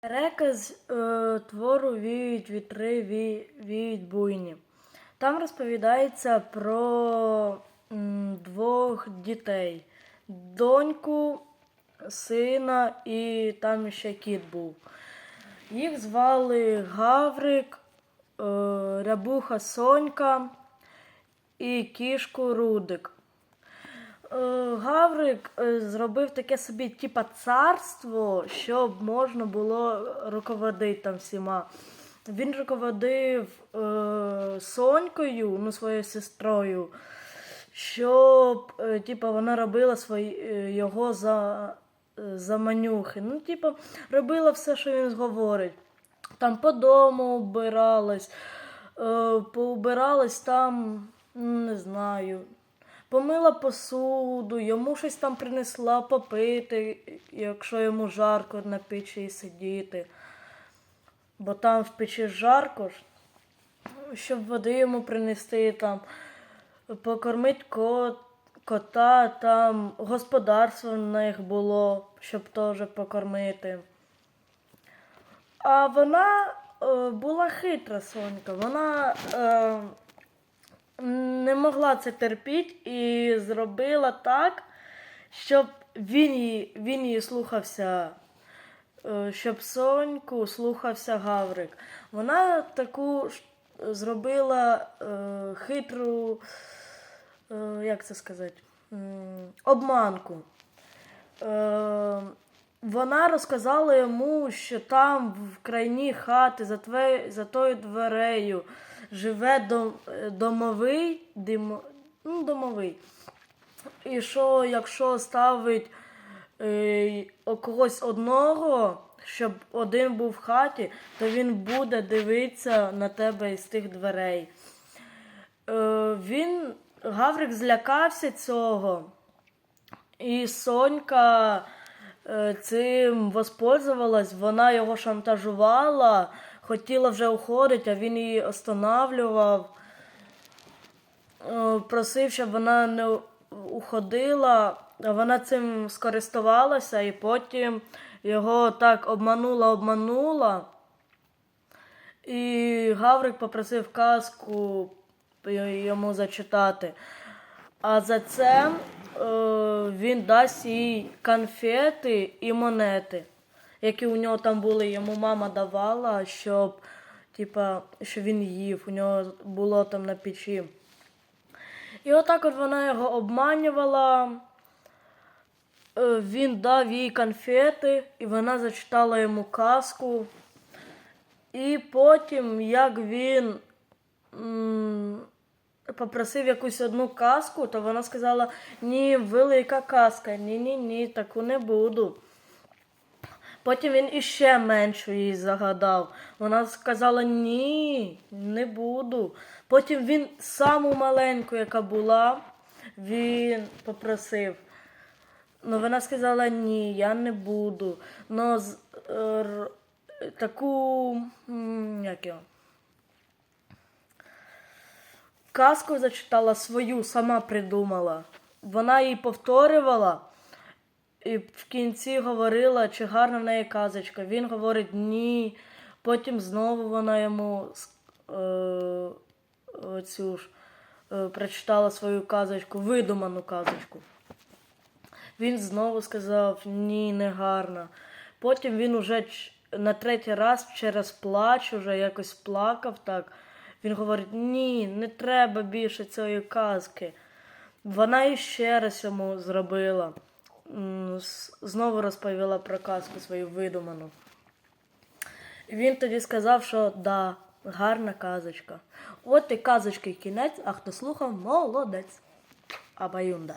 Переказ е, твору віють вітри, ві, віють буйні. Там розповідається про м, двох дітей: доньку, сина і там ще кіт був. Їх звали Гаврик, е, Рябуха Сонька і кішку Рудик. Е, Гаврик е, зробив таке собі, типа царство, щоб можна було руководити там всіма. Він руководив е, Сонькою, ну, своєю сестрою, щоб е, типа, вона робила свої, е, його за, е, заманюхи. Ну, типа, робила все, що він говорить. Там по дому вбиралась, е, поубиралась там, не знаю, помила посуду, йому щось там принесла попити, якщо йому жарко на печі сидіти. Бо там в печі жарко, щоб води йому принести, там, покормити кот, кота, там господарство в них було, щоб теж покормити. А вона е, була хитра Сонька. Вона е, не могла це терпіти і зробила так, щоб він її, він її слухався, е, щоб Соньку слухався Гаврик. Вона таку ж зробила е, хитру, е, як це сказати, обманку. Е, вона розказала йому, що там в крайні хати за, тве, за тою дверею живе дом, е, домовий, димо, ну, домовий. І що якщо ставить е, когось одного, щоб один був в хаті, то він буде дивитися на тебе із тих дверей. Е, він, Гаврик злякався цього. І Сонька цим воспользувалась, вона його шантажувала, хотіла вже уходити, а він її останавливав, е, просив, щоб вона не уходила, а вона цим скористувалася і потім його так обманула, обманула. І Гаврик попросив казку йому зачитати. А за це е, він дасть їй конфети і монети, які у нього там були, йому мама давала, щоб, типа, щоб він їв. У нього було там на печі. І отак от вона його обманювала. Е, Він дав їй конфети, і вона зачитала йому казку. І потім, як він м, попросив якусь одну казку, то вона сказала: ні, велика казка, ні-ні ні, таку не буду. Потім він іще меншу їй загадав. Вона сказала: ні, не буду. Потім він саму маленьку, яка була, він попросив. Ну, вона сказала, ні, я не буду. Но з, е, таку, як його, казку зачитала свою, сама придумала. Вона її повторювала і в кінці говорила, чи гарна в неї казочка. Він говорить ні. Потім знову вона йому е, оцю ж, е, прочитала свою казочку, видуману казочку. Він знову сказав ні, не гарно. Потім він уже на третій раз через плач уже якось плакав так. Він говорить: ні, не треба більше цієї казки. Вона іще раз йому зробила. Знову розповіла про казку свою видуману. Він тоді сказав, що да, гарна казочка. От і казочки кінець, а хто слухав, молодець. Абаюнда.